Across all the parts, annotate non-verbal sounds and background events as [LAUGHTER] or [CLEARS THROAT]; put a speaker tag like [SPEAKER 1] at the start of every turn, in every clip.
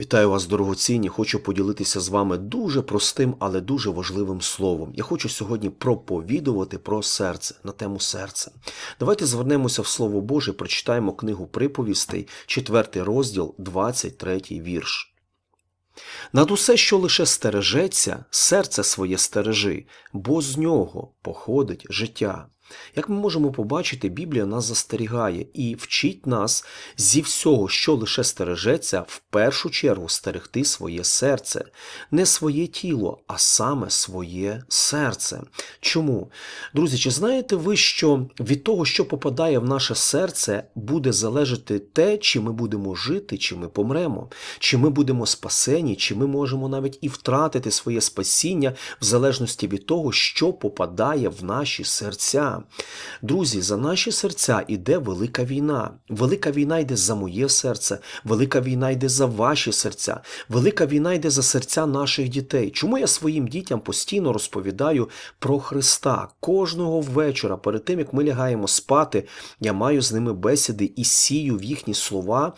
[SPEAKER 1] Вітаю вас, дорогоцінні. Хочу поділитися з вами дуже простим, але дуже важливим словом. Я хочу сьогодні проповідувати про серце на тему серця. Давайте звернемося в Слово Боже, прочитаємо книгу приповістей, 4 розділ, 23 вірш. Над усе, що лише стережеться, серце своє стережи, бо з нього походить життя. Як ми можемо побачити, Біблія нас застерігає і вчить нас зі всього, що лише стережеться, в першу чергу стерегти своє серце, не своє тіло, а саме своє серце. Чому? Друзі, чи знаєте ви, що від того, що попадає в наше серце, буде залежати те, чи ми будемо жити, чи ми помремо, чи ми будемо спасені, чи ми можемо навіть і втратити своє спасіння в залежності від того, що попадає в наші серця. Друзі, за наші серця йде велика війна. Велика війна йде за моє серце, велика війна йде за ваші серця, велика війна йде за серця наших дітей. Чому я своїм дітям постійно розповідаю про Христа? Кожного вечора, перед тим як ми лягаємо спати, я маю з ними бесіди і сію в їхні слова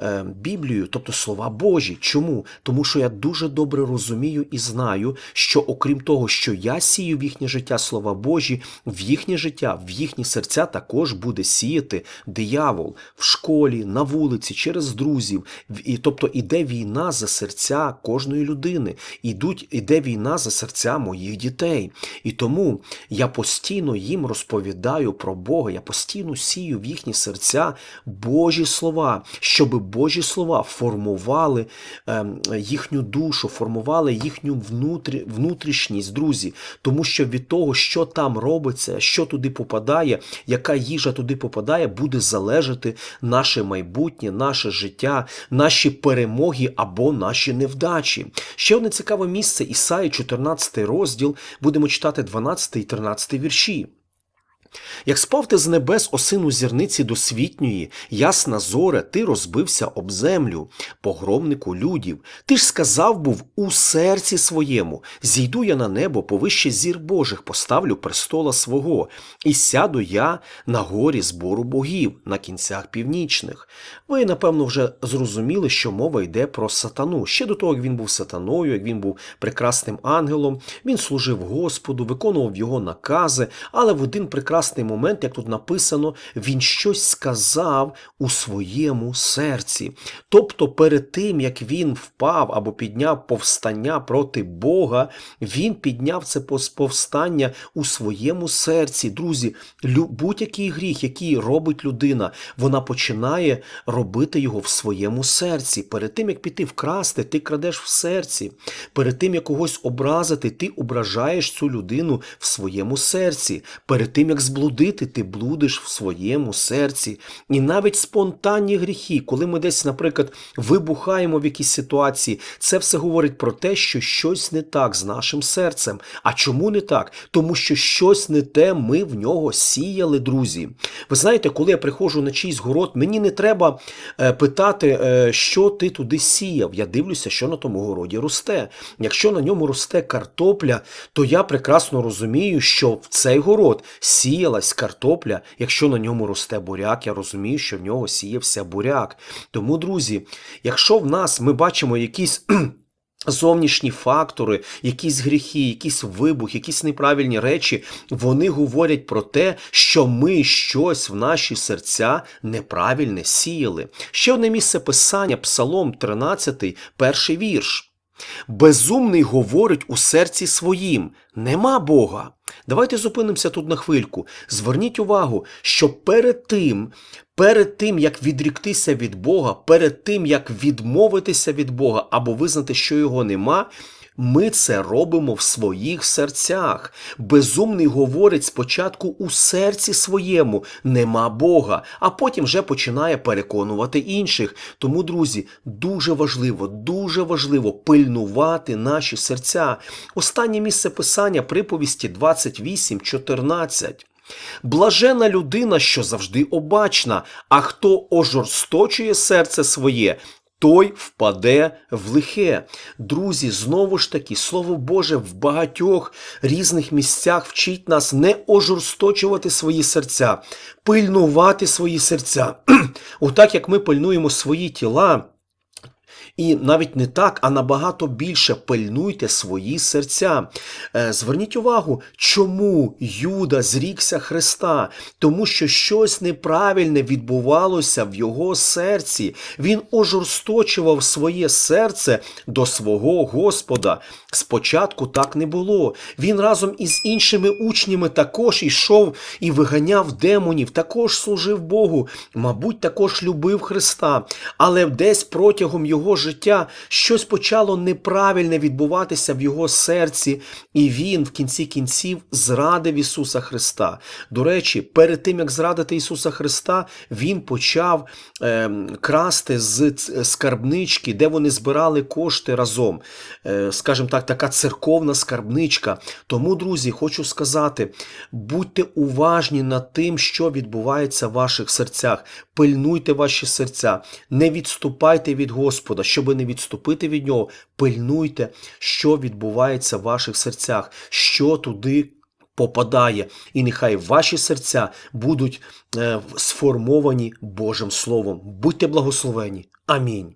[SPEAKER 1] е, Біблію, тобто слова Божі. Чому? Тому що я дуже добре розумію і знаю, що окрім того, що я сію в їхнє життя слова Божі, в їхнє життя, в їхні серця також буде сіяти диявол в школі, на вулиці, через друзів. І, тобто іде війна за серця кожної людини. Ідуть, іде війна за серця моїх дітей. І тому я постійно їм розповідаю про Бога, я постійно сію в їхні серця Божі слова, щоб Божі слова формували ем, їхню душу, формували їхню внутрі, внутрішність, друзі. Тому що від того, що там робиться, що туди попадає, яка їжа туди попадає, буде залежати наше майбутнє, наше життя, наші перемоги або наші невдачі. Ще одне цікаве місце Ісаї, 14 розділ, будемо читати 12 і 13 вірші. Як спав ти з небес осину зірниці досвітньої, ясна зоре, ти розбився об землю, погромнику людів. Ти ж сказав був у серці своєму: зійду я на небо повище зір Божих, поставлю престола свого, і сяду я на горі збору богів на кінцях північних. Ви, напевно, вже зрозуміли, що мова йде про сатану. Ще до того, як він був сатаною, як він був прекрасним ангелом, він служив Господу, виконував його накази, але в один прекрасний момент, як тут написано, він щось сказав у своєму серці. Тобто, перед тим, як він впав або підняв повстання проти Бога, він підняв це повстання у своєму серці. Друзі, будь-який гріх, який робить людина, вона починає робити його в своєму серці. Перед тим, як піти вкрасти, ти крадеш в серці. Перед тим, як когось образити, ти ображаєш цю людину в своєму серці. Перед тим, як зблудити, ти блудиш в своєму серці. І навіть спонтанні гріхи, коли ми десь, наприклад, вибухаємо в якійсь ситуації, це все говорить про те, що щось не так з нашим серцем. А чому не так? Тому що щось не те ми в нього сіяли, друзі. Ви знаєте, коли я приходжу на чийсь город, мені не треба е, питати, е, що ти туди сіяв. Я дивлюся, що на тому городі росте. Якщо на ньому росте картопля, то я прекрасно розумію, що в цей город сіялась картопля. Якщо на ньому росте буряк, я розумію, що в нього сіявся буряк. Тому, друзі, якщо в нас ми бачимо якісь. [CLEARS THROAT] Зовнішні фактори, якісь гріхи, якісь вибух, якісь неправильні речі, вони говорять про те, що ми щось в наші серця неправильне сіяли. Ще одне місце писання, Псалом 13, перший вірш. Безумний говорить у серці своїм: нема Бога. Давайте зупинимося тут на хвильку. Зверніть увагу, що перед тим, перед тим, як відріктися від Бога, перед тим, як відмовитися від Бога або визнати, що його нема, ми це робимо в своїх серцях. Безумний говорить спочатку у серці своєму нема Бога, а потім вже починає переконувати інших. Тому, друзі, дуже важливо, дуже важливо пильнувати наші серця. Останнє місце писання приповісті 28.14. Блажена людина, що завжди обачна, а хто ожорсточує серце своє, той впаде в лихе. Друзі, знову ж таки, Слово Боже в багатьох різних місцях вчить нас не ожорсточувати свої серця, пильнувати свої серця. [CLEARS THROAT] Отак як ми пильнуємо свої тіла. І навіть не так, а набагато більше пильнуйте свої серця. Е, Зверніть увагу, чому Юда зрікся Христа, тому що щось неправильне відбувалося в його серці. Він ожорсточував своє серце до свого Господа. Спочатку так не було. Він разом із іншими учнями також ішов і виганяв демонів, також служив Богу, мабуть, також любив Христа. Але десь протягом його життя щось почало неправильне відбуватися в його серці, і він в кінці кінців зрадив Ісуса Христа. До речі, перед тим як зрадити Ісуса Христа, він почав е, красти з скарбнички, де вони збирали кошти разом. Е, скажімо так, така церковна скарбничка. Тому, друзі, хочу сказати: будьте уважні над тим, що відбувається в ваших серцях. Пильнуйте ваші серця, не відступайте від Господа, щоби не відступити від нього. Пильнуйте, що відбувається в ваших серцях, що туди попадає, і нехай ваші серця будуть е, сформовані Божим Словом. Будьте благословені. Амінь.